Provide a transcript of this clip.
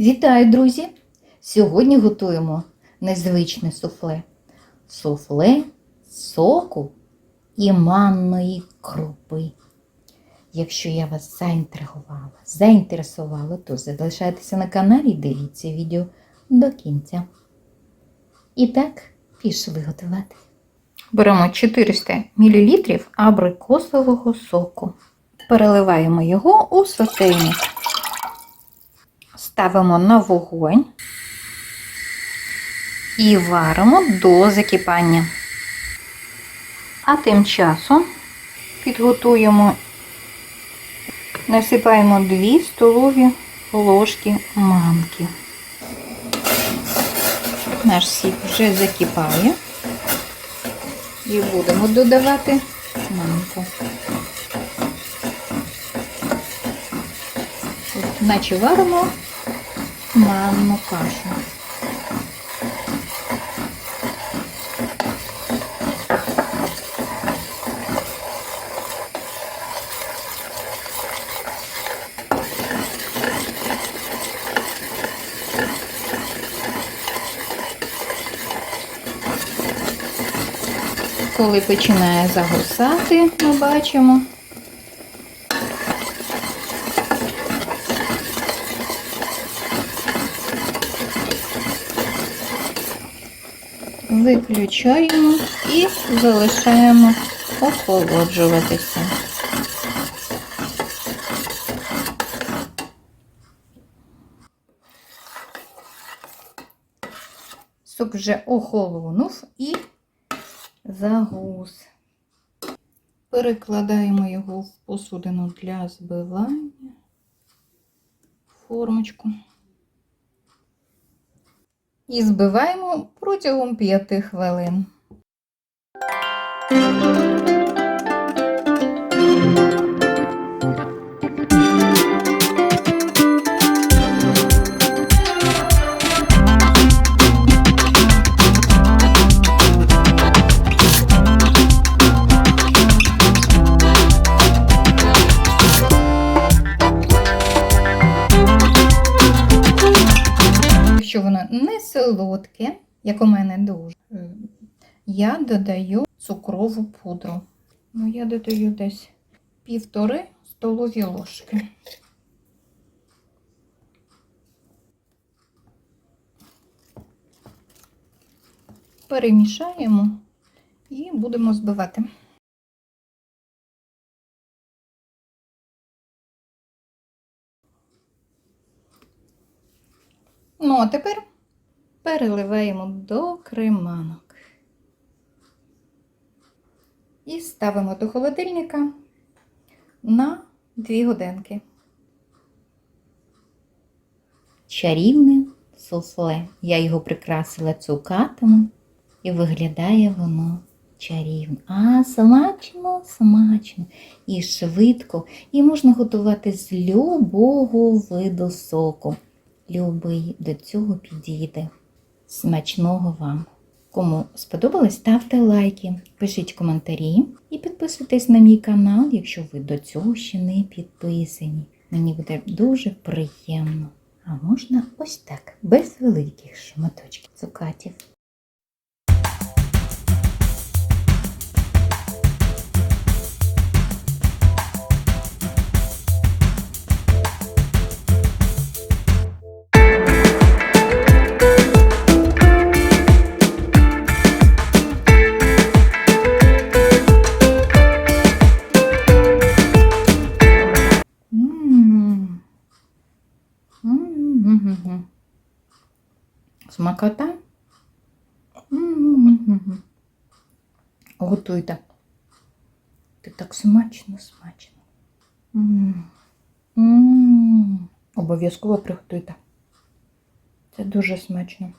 Вітаю, друзі! Сьогодні готуємо незвичне суфле. Суфле соку і манної крупи. Якщо я вас заінтригувала, заінтересувала, то залишайтеся на каналі і дивіться відео до кінця. І так, пішли готувати. Беремо 400 мл абрикосового соку. Переливаємо його у сотейник. Ставимо на вогонь і варимо до закипання. А тим часом підготуємо, насипаємо 2 столові ложки манки. Наш сік вже закипає і будемо додавати манку. Наче варимо манну кашу. Коли починає загусати, ми бачимо, виключаємо і залишаємо охолоджуватися. Суп вже охолонув і загус. Перекладаємо його в посудину для збивання, формочку. І збиваємо протягом 5 хвилин. Якщо воно не солодке, як у мене дуже, я додаю цукрову пудру. Ну, я додаю десь півтори столові ложки. Перемішаємо і будемо збивати. Ну, а тепер переливаємо до креманок. І ставимо до холодильника на 2 годинки. Чарівне суфле. Я його прикрасила цукатами і виглядає воно чарівно. А смачно, смачно і швидко. І можна готувати з любого виду соку любий до цього підійде. Смачного вам! Кому сподобалось, ставте лайки, пишіть коментарі і підписуйтесь на мій канал, якщо ви до цього ще не підписані. Мені буде дуже приємно. А можна ось так, без великих шматочків цукатів. Смакота. Готуйте. Це так смачно, смачно. Обов'язково приготуйте. Це дуже смачно.